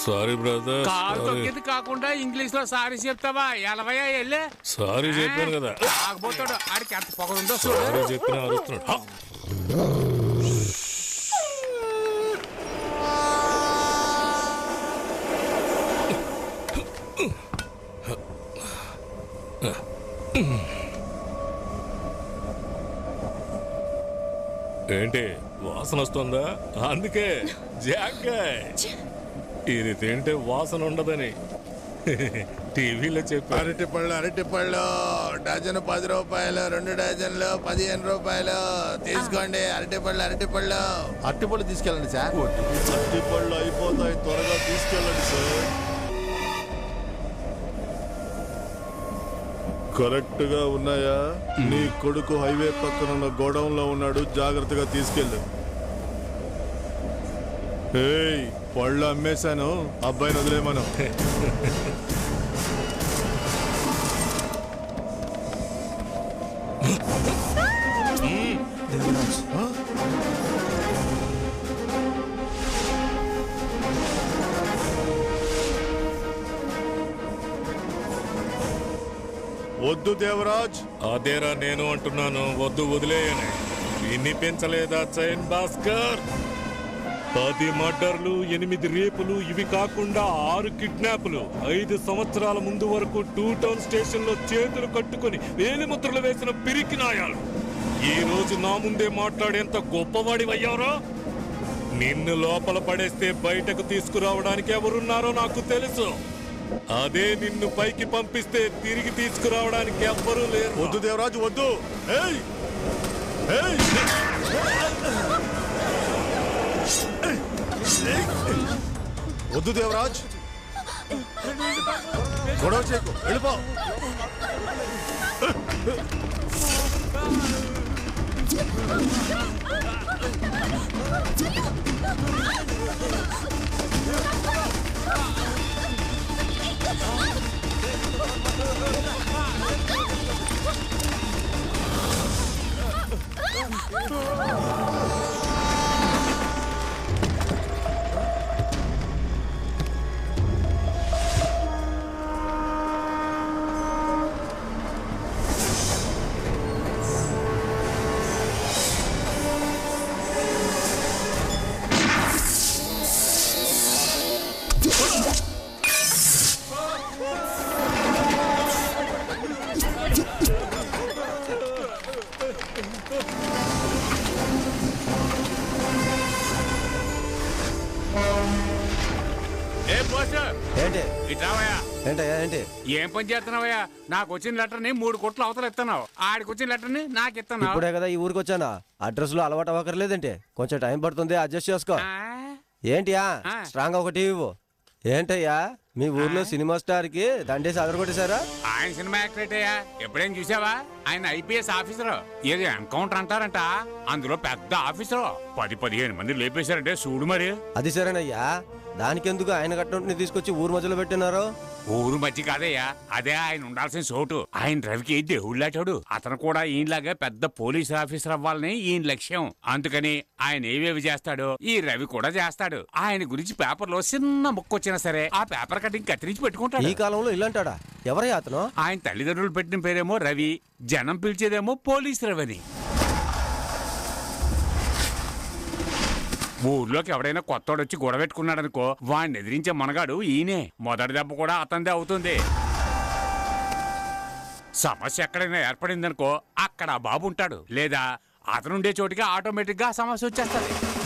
Sorry brother కాలు తొక్కింది కాకుండా ఇంగ్లీష్లో సారీ చెప్తావా? ఎలవయ్యా వెళ్ళే సారీ చెప్పాను కదా. ఆగిపోతాడు ఆడికి ఎంత పొగరుందో సారీ చెప్పిన అరుస్తున్నాడు. హా! ఏంటి? వాసన వస్తుందా? అందుకే జాగ్గాయ్ ఇది తింటే వాసన ఉండదని. టీవీలో చెప్పారు అరటి పళ్ళు అరటి పళ్ళు డజన్ పది రూపాయలు రెండు డజన్లు పదిహేను రూపాయలు. తీసుకోండి అరటి పళ్ళు అరటి పళ్ళు అరటి పళ్ళు తీసుకెళ్ళండి సార్. అరటి పళ్ళు అయిపోతాయి త్వరగా తీసుకెళ్ళండి సార్. కరెక్ట్గా ఉన్నాయా? నీ కొడుకు హైవే పక్కన ఉన్న గోడౌన్లో ఉన్నాడు. జాగ్రత్తగా తీసుకెళ్ళు. ఏయ్ పళ్ళు అమ్మేశాను. అబ్బాయిని వదిలేమను. వద్దు దేవరాజ్. అదేరా నేను అంటున్నాను వద్దు వదిలేయని. వినిపించలేదా చైన్ భాస్కర్? పది మర్డర్లు ఎనిమిది రేపులు ఇవి కాకుండా ఆరు కిడ్నాప్లు. ఐదు సంవత్సరాల ముందు వరకు టూ టౌన్ స్టేషన్లో చేతులు కట్టుకుని వేలిముద్రలు వేసిన పిరికి నాయాలు. ఈ రోజు నా ముందే మాట్లాడేంత గొప్పవాడివయ్యారో నిన్ను లోపల పడేస్తే బయటకు తీసుకురావడానికి ఎవరున్నారో నాకు తెలుసు. అదే నిన్ను పైకి పంపిస్తే తిరిగి తీసుకురావడానికి ఎవ్వరూ లేరు. వద్దు దేవరాజు వద్దు. ఏయ్! వద్దు దేవరాజ్. గొడవ చేయకు. వెళ్ళిపో. Oh! ఏంటయ్యా ఏంటి? ఏం పని చేస్తున్నావయ్యా? నాకు వచ్చిన లెటర్ని మూడు కొట్లు అవతల ఇస్తున్నావు ఆడికి వచ్చిన లెటర్ని నాకు ఇస్తున్నావు ఇప్పుడే కదా ఈ ఊరికి వచ్చానా? అడ్రస్లో అలవాటు అవ్వకర్లేదంటే? కొంచెం టైం పడుతుంది అడ్జస్ట్ చేసుకో? ఏంటియా. స్ట్రాంగ్ ఒక టీవీ ఇవ్వు. ఏంటయ్యా? మీ ఊర్లో సినిమా స్టార్కి దండేసి అదరగొట్టేశారా? ఆయన సినిమా యాక్టర్ అయ్యా. ఎప్పుడేం చూసావా? ఆయన ఐపీఎస్ ఆఫీసర్. ఏది ఎన్కౌంటర్ అంటారంట. అందులో పెద్ద ఆఫీసర్. పది పదిహేను మంది లేపేశారంటే చూడు మరి. అది సరేనయ్యా. దానికెందుకు ఆయన కట్టినట్టు తీసుకొచ్చి ఊరు మధ్యలో పెట్టినారు? ఊరు మధ్య కాదయ్యా. అదే ఆయన ఉండాల్సిన చోటు. ఆయన రవికి దేవుళ్ళాటాడు అతను కూడా ఈయనలాగా పెద్ద పోలీస్ ఆఫీసర్ అవ్వాలని ఈయన లక్ష్యం. అందుకని ఆయన ఏవేవి చేస్తాడో ఈ రవి కూడా చేస్తాడు. ఆయన గురించి పేపర్లో చిన్న ముక్క వచ్చినా సరే ఆ పేపర్ కటింగ్ కత్తిరించి ఈ పెట్టుకుంటాడు కాలంలో ఇల్లంటాడా? ఎవరయ్యా అతను? ఆయన తల్లిదండ్రులు పెట్టిన పేరేమో రవి జనం పిలిచేదేమో పోలీస్ రవి అని. ఊర్లోకి ఎవడైనా కొత్తోడు వచ్చి గొడవ పెట్టుకున్నాడనుకో వాడిని ఎదిరించే మనగాడు ఈయనే. మొదటి దెబ్బ కూడా అతనిదే అవుతుంది. సమస్య ఎక్కడైనా ఏర్పడిందనుకో అక్కడ బాబు ఉంటాడు. లేదా అతనుండే చోటికి ఆటోమేటిక్గా సమస్య వచ్చేస్తుంది.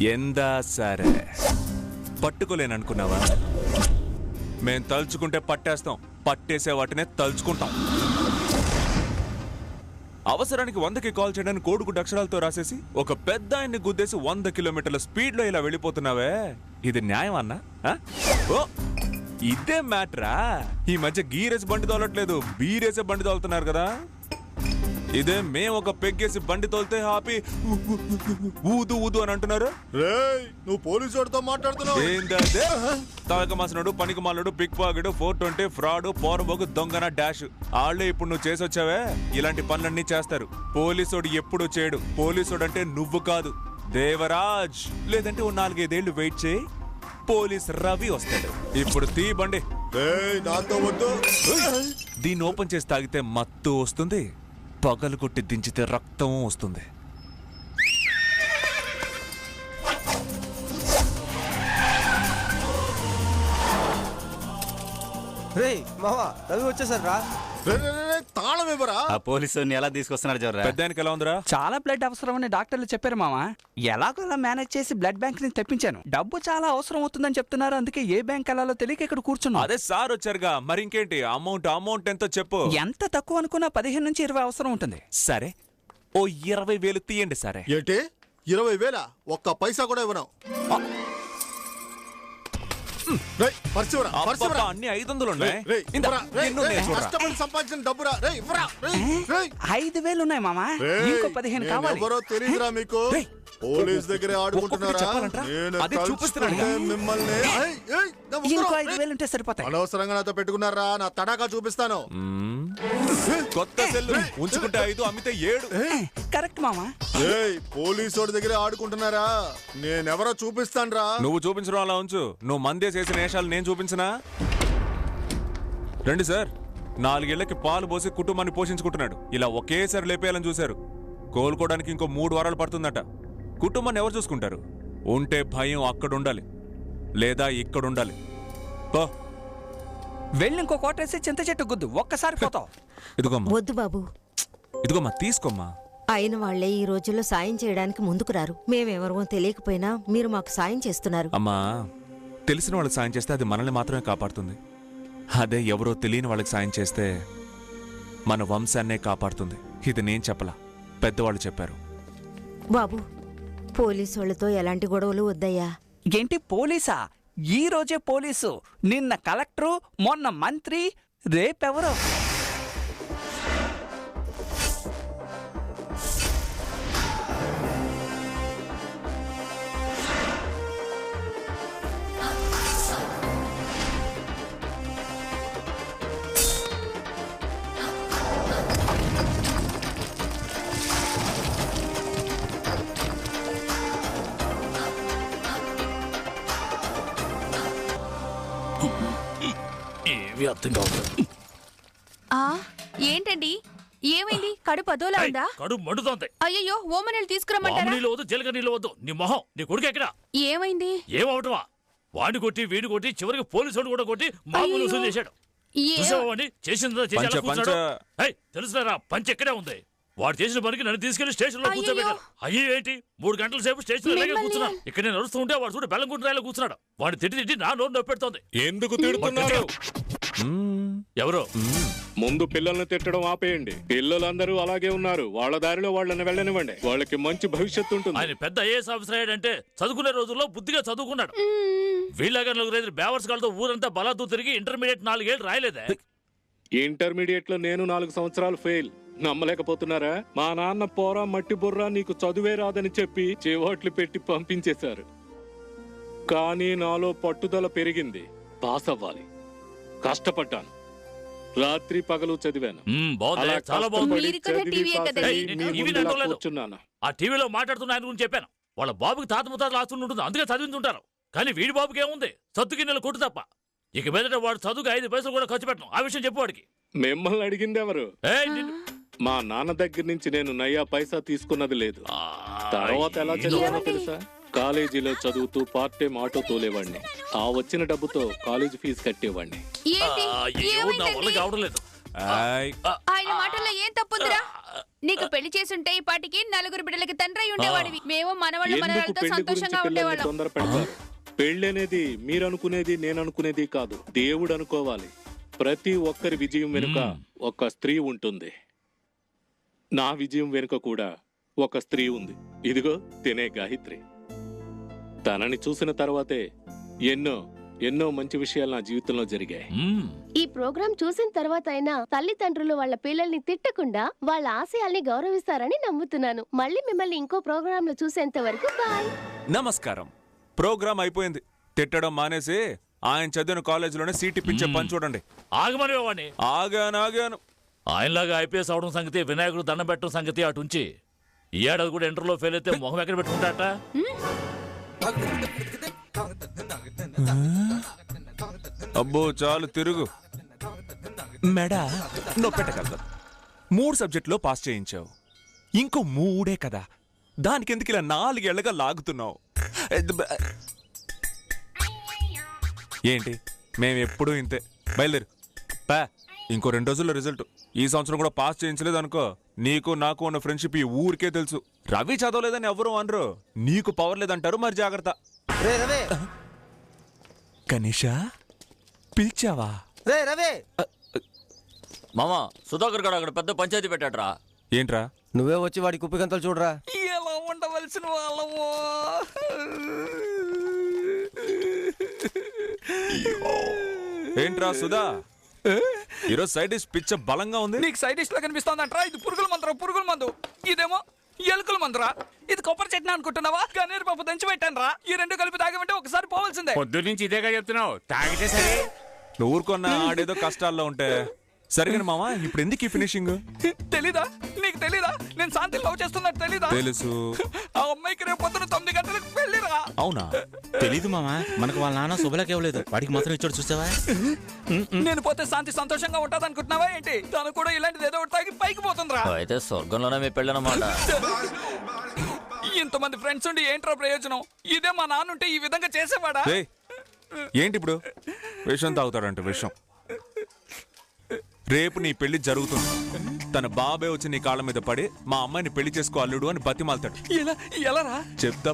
ఎందా సరే. పట్టుకోలేననుకున్నావా? మేం తలుచుకుంటే పట్టేస్తాం. పట్టేసే వాటినే తలుచుకుంటాం. అవసరానికి వందకి కాల్ చేయడానికి కోడిగుడ్డు అక్షరాలతో రాసేసి ఒక పెద్ద ఆయన్ని గుద్దేసి వంద కిలోమీటర్ల స్పీడ్లో ఇలా వెళ్ళిపోతున్నావే? ఇది న్యాయం అన్నా? ఆ? ఓ ఇదే మ్యాటరా? ఈ మధ్య గీరేసి బండి తోలట్లేదు. బీరేసే బండి తోలుతున్నారు కదా? ఇదే మేము ఒక పెగ్గేసి బండి తోలితే ఆపి ఊదు ఊదు అని అంటున్నారు. నువ్వు పోలీసు వాడితో మాట్లాడుతున్నావు ఏంటదే తాగక మాసినాడు పనికి మాలడు పిక్ పాకెడు ఫోర్ ట్వంటీ ఫ్రాడ్ పోరబోగు దొంగన డాష్. ఆళ్ళే ఇప్పుడు నువ్వు చేసి వచ్చావే ఇలాంటి పనులన్నీ చేస్తారు. పోలీసోడు ఎప్పుడు చేయడు. పోలీసోడు అంటే నువ్వు కాదు. దేవరాజ్! లేదంటే ఓ నాలుగైదేళ్ళు వెయిట్ చేయి. పోలీస్ రవి వస్తాడు. ఇప్పుడు తీ బండి. రేయ్ నాతో వద్దు. దీన్ని ఓపెన్ చేసి తాగితే మత్తు వస్తుంది. పగలు కొట్టి దించితే రక్తం వస్తుంది. రే మావా రవి వచ్చేసారు రా. తాళం ఇవ్వరా? ఆ పోలీసుని ఎలా తీసుకొస్తున్నారు జర్రా? పెద్ద ఆయనకి ఎలా ఉందిరా? చాలా బ్లడ్ అవసరమని డాక్టర్లు చెప్పారు మామ. ఎలాగో అలా మేనేజ్ చేసి బ్లడ్ బ్యాంక్ని తెప్పించాను. డబ్బు చాలా అవసరం అవుతుందని చెప్తున్నారు అందుకే ఏ బ్యాంక్ వెళ్ళాలో తెలియక ఇక్కడ కూర్చున్నా. అదే సార్ వచ్చారుగా. మరి ఇంకేంటి? అమౌంట్ అమౌంట్ ఎంతో చెప్పు. ఎంత తక్కువ అనుకున్నా పదిహేను నుంచి ఇరవై అవసరం ఉంటుంది. సరే. ఓ ఇరవై వేలు తీయండి సరే. ఏంటి? ఇరవై వేల? ఒక్క పైసా కూడా ఇవ్వను. అబ్బబ్బా, అన్ని ఐదు వందలు ఉన్నాయి ఇందా, ఎన్ని చూడరా. కష్టపడి సంపాదించిన డబ్బురా. రేయ్, ఇవ్వరా, రేయ్, రేయ్. ఐదు వేలు ఉన్నాయి మామ? రేయ్, ఇంకో పదిహేను నేను కావాలి. ఎవరో తెలీదురా మీకు. రేయ్, పోలీస్ దగ్గరే ఆడుకుంటున్నారా? ఒక్కొక్కటి చెప్పాలంట్రా? నేను అదే చూపిస్తున్నాడు తలుచుకుంటే మిమ్మల్ని ఏయ్, ఏయ్, నా ముగ్గురు, ఇంకో ఐదు రేయ్. వేలు ఉంటే సరిపోతాయి. అనవసరంగా నాతో పెట్టుకున్నారా? నా తడాకా చూపిస్తాను. కొత్త సెల్లు ఉంచుకుంటే ఐదు అమ్మితే ఏడు. కరెక్ట్ మామ. ఏయ్ పోలీసోడి దగ్గరే ఆడుకుంటున్నారా? నేనెవరో చూపిస్తానురా. నువ్వు చూపించడం అలా ఉంచు. నువ్వు మందే చేసిన వేషాలు నేను చూపించనా? రండి సార్. నాలుగేళ్ళకి పాలు పోసి కుటుంబాన్ని పోషించుకుంటున్నాడు. ఇలా ఒకేసారి లేపేయాలని చూశారు. కోలుకోవడానికి ఇంకో మూడు వారాలు పడుతుందట. కుటుంబాన్ని ఎవరు చూసుకుంటారు? ఉంటే భయం అక్కడ ఉండాలి లేదా ఇక్కడ ఉండాలి పో. వెళ్ళి ఇంకో కోటేసి చింత చెట్టు గుద్దు. ఒక్కసారి పోతావు. ఇదిగోమ్మా. వద్దు బాబు. ఇదిగోమ్మా తీసుకోమ్మా. అయిన వాళ్ళే ఈ రోజుల్లో సాయం చేయడానికి ముందుకు రారు. మేమెవరమో తెలియకపోయినా మీరు మాకు సాయం చేస్తున్నారు. అమ్మా తెలిసిన వాళ్ళకి సాయం చేస్తే అది మనల్ని మాత్రమే కాపాడుతుంది. అదే ఎవరో తెలియని వాళ్ళకి సాయం చేస్తే మన వంశాన్నే కాపాడుతుంది. ఇది నేను చెప్పలా. పెద్దవాళ్ళు చెప్పారు. బాబు పోలీసు వాళ్ళతో ఎలాంటి గొడవలు వద్దయ్యా? ఏంటి పోలీసా? ఈ రోజే పోలీసు. నిన్న కలెక్టరు మొన్న మంత్రి రేపెవరో? ఏమీ అర్థం కావట్లేదు. ఆ ఏంటండి? ఏమైంది? కడుపు అదోలా ఉందా? కడుపు మండుతోంది. అయ్యయ్యో ఓమనీళ్ళు తీసుకురమ్మంటారా? నీళ్ళు వద్దు నీళ్ళు వద్దు. నీ మొహం నీ కొడుకు ఎక్కడ? ఏమైంది? ఏమవటమా వాడిని కొట్టి వీడిని కొట్టి చివరికి పోలీసు కూడా కొట్టి మామూలు అయ్యో. చేశాడు. చేసిందో చేసి తెలుసులేరా పంచ్ ఎక్కడే ఉంది? వాడు చేసిన పనికి నన్ను తీసుకెళ్ళి స్టేషన్లో. కూర్చోబెట్టారు. అయ్యో ఏంటి? మూడు గంటల సేపు స్టేషన్ కూర్చున్నా. ఇక్కడ నేను నడుస్తూ ఉంటే వాడు చూడు బెల్లం గుండ్రాయిలో కూర్చున్నాడు. వాడిని తిట్టి తిట్టి నా నోరు నొప్పెడుతోంది. ఎందుకు తిడుతున్నారు. ఎవరో? ముందు పిల్లల్ని తిట్టడం ఆపేయండి. పిల్లలందరూ అలాగే ఉన్నారు. వాళ్ళ దారిలో వాళ్ళని వెళ్ళనివ్వండి. వాళ్ళకి మంచి భవిష్యత్తు ఉంటుంది. ఆయన పెద్ద ఐఏఎస్ ఆఫీసర్ అయ్యాడంటే చదువుకునే రోజుల్లో బుద్ధిగా చదువుకున్నాడు. వీళ్ళగా నలుగురు బేవర్స్ గాలతో ఊరంతా బలాదూ తిరిగి ఇంటర్మీడియట్ నాలుగేళ్ళు రాయలేదే. ఇంటర్మీడియట్లో నేను నాలుగు సంవత్సరాలు ఫెయిల్ నమ్మలేకపోతున్నారా? మా నాన్న పోరా మట్టి బుర్రా నీకు చదువే రాదని చెప్పి చేవట్లు పెట్టి పంపించేశారు. కానీ నాలో పట్టుదల పెరిగింది. పాస్ అవ్వాలి. కష్టపడ్డాను. రాత్రి పగలు చదివాను. అలా కష్టపడి మీరు చదివి పాస్. అయ్యి మీ ముందు నడవలేదు. కూర్చున్నాను. ఆ టీవీలో మాట్లాడుతున్న ఆయన గురించి చెప్పాను. వాళ్ళ బాబుకి తాత ముత్తాతలు ఆస్తులు ఉంటుంది అందుకే చదివించుంటారు. కానీ వీడి బాబుకి ఏముంది? సత్తుకి నెల కొట్టు తప్ప. ఇక మీదట వాడు చదువుకి ఐదు పైసలు కూడా ఖర్చు పెట్టను. ఆ విషయం చెప్పు వాడికి. మిమ్మల్ని అడిగింది ఎవరు? ఏయ్, నిన్ను- మా నాన్న దగ్గర నుంచి నేను నయ్యా పైసా తీసుకున్నది లేదు. ఆ, తర్వాత ఎలా చదివానో? తెలుసా? కాలేజీలో చదువుతూ పార్ట్ టైం ఆటో తోలేవాడిని. ఆ వచ్చిన డబ్బుతో కాలేజీ ఫీజు కట్టేవాడిని. ఆ, ఏంటి అయ్యో, నా వల్ల ఏమైందండి కావడం లేదు ఆయ్. ఆయన మాట మాటల్లో ఏం తప్పుందిరా? నీకు పెళ్ళి చేసుంటే ఈ పాటికి నలుగురు బిడ్డలకి తండ్రి అయి ఉండేవాడివి. మేము మనవాళ్ళు ఎందుకు మనవాళ్ళతో పెళ్ళి గురించి సంతోషంగా పిల్లల్ని ఉండేవాళ్ళం. తొందర పెడతారు పెళ్ళి అనేది మీరు అనుకునేది నేను అనుకునేది కాదు. దేవుడు అనుకోవాలి. ప్రతి ఒక్కరి విజయం వెనుక ఒక స్త్రీ ఉంటుంది. నా విజయం వెనుక కూడా ఒక స్త్రీ ఉంది. ఇదిగో తినే గాయత్రి. తనని చూసిన తర్వాతే ఎన్నో ఎన్నో మంచి విషయాలు నా జీవితంలో జరిగాయి. ఈ ప్రోగ్రాం చూసిన తర్వాత అయినా తల్లిదండ్రులు వాళ్ళ పిల్లల్ని తిట్టకుండా వాళ్ళ ఆశయాల్ని గౌరవిస్తారని నమ్ముతున్నాను. మళ్ళీ మిమ్మల్ని ఇంకో ప్రోగ్రామ్లో చూసేంత వరకు బాయ్. నమస్కారం. ప్రోగ్రామ్ అయిపోయింది. తిట్టడం మానేసి ఆయన చదివిన కాలేజీలోనే సీట్ ఇప్పించే పని చూడండి. ఆగమని ఆగాను ఆగాను. ఆయనలాగా ఐపీఎస్ అవడం సంగతి వినాయకుడు దండం పెట్టడం సంగతి అటు ఉంచి ఈ ఏడాది కూడా ఇంటర్లో ఫెయిల్ అయితే మొహం ఎక్కడ పెట్టుకుంటాట? అబ్బో చాలు తిరుగు. మెడా నువ్వు పెట్టగలదు. మూడు సబ్జెక్టులో పాస్ చేయించావు. ఇంకో మూడే కదా. దానికి ఎందుకు ఇలా నాలుగేళ్ళగా లాగుతున్నావు? ఏంటి? మేము ఎప్పుడూ ఇంతే. బయలుదేరు. పా ఇంకో రెండు రోజుల్లో రిజల్ట్. ఈ సంవత్సరం కూడా పాస్ చేయించలేదు అనుకో. నీకు నాకు ఉన్న ఫ్రెండ్షిప్ ఈ ఊరికే తెలుసు. రవి చదవలేదని ఎవరు అనరు. నీకు పవర్ లేదంటారు మరి జాగ్రత్త. రే రవి! కనీషా పిలిచావా? రే రవి! మామా సుధాకర్ గారు అక్కడ పెద్ద పంచాయతీ పెట్టాడ్రా. ఏంట్రా? నువ్వే వచ్చి వాడి కుప్పి గంతలు చూడరా. ఎలా ఉండవలసిన వాళ్ళమో. ఏంట్రా సుధా? ఈరోజు సైడ్ డిష్ పిచ్చ బలంగా ఉంది. నీకు సైడ్ డిష్ లా కనిపిస్తోందంట్రా. ఇది పురుగుల మందురా పురుగుల మందు. ఇదేమో ఎలుకల మందురా. ఇది కొబ్బరి చట్నీ అనుకుంటున్నావా? గన్నేరు పప్పు దంచి పెట్టాను రా ఈ రెండు కలిపి తాగమంటే ఒకసారి పోవాల్సిందే. పొద్దు నుంచి ఇదేగా చెప్తున్నావు. తాగితే సరే. ఊరుకున్నా ఆడేదో కష్టాల్లో ఉంటే. సరిగా మామ ఇప్పుడు ఎందుకు ఈ ఫినిషింగ్ తెలీదా? నీకు తెలీదా? నేను శాంతి లవ్ చేస్తున్నట్టు తెలీదా? తెలుసు. ఆ అమ్మాయికి రేపు పొద్దున తొమ్మిది గంటలకు పెళ్ళిరా అవునా? తెలీదు మామా మనకు వాళ్ళ నాన్న శుభలకి ఇవ్వలేదు. వాడికి మాత్రం ఇచ్చాడు చూసావా? నేను పోతే శాంతి సంతోషంగా ఉంటది అనుకుంటున్నావా ఏంటి? తను కూడా ఇలాంటిది ఏదో ఒకటి తాగి పైకి పోతుందిరా. అయితే స్వర్గంలోనే మీ పెళ్ళనమాట ఇంతమంది ఫ్రెండ్స్ ఉండి ఏంట్రా ప్రయోజనం? ఇదే మా నాన్న ఉంటే ఈ విధంగా చేసేవాడా? ఏంటి ఇప్పుడు? విషం తాగుతాడంట విషం. రేపు నీ పెళ్ళి జరుగుతుంది. తన బాబే వచ్చి నీ కాళ్ళ మీద పడి మా అమ్మాయిని పెళ్ళి చేసుకో అల్లుడు అని బతిమాలతాడు. ఎలా ఎలా రా? చెప్తా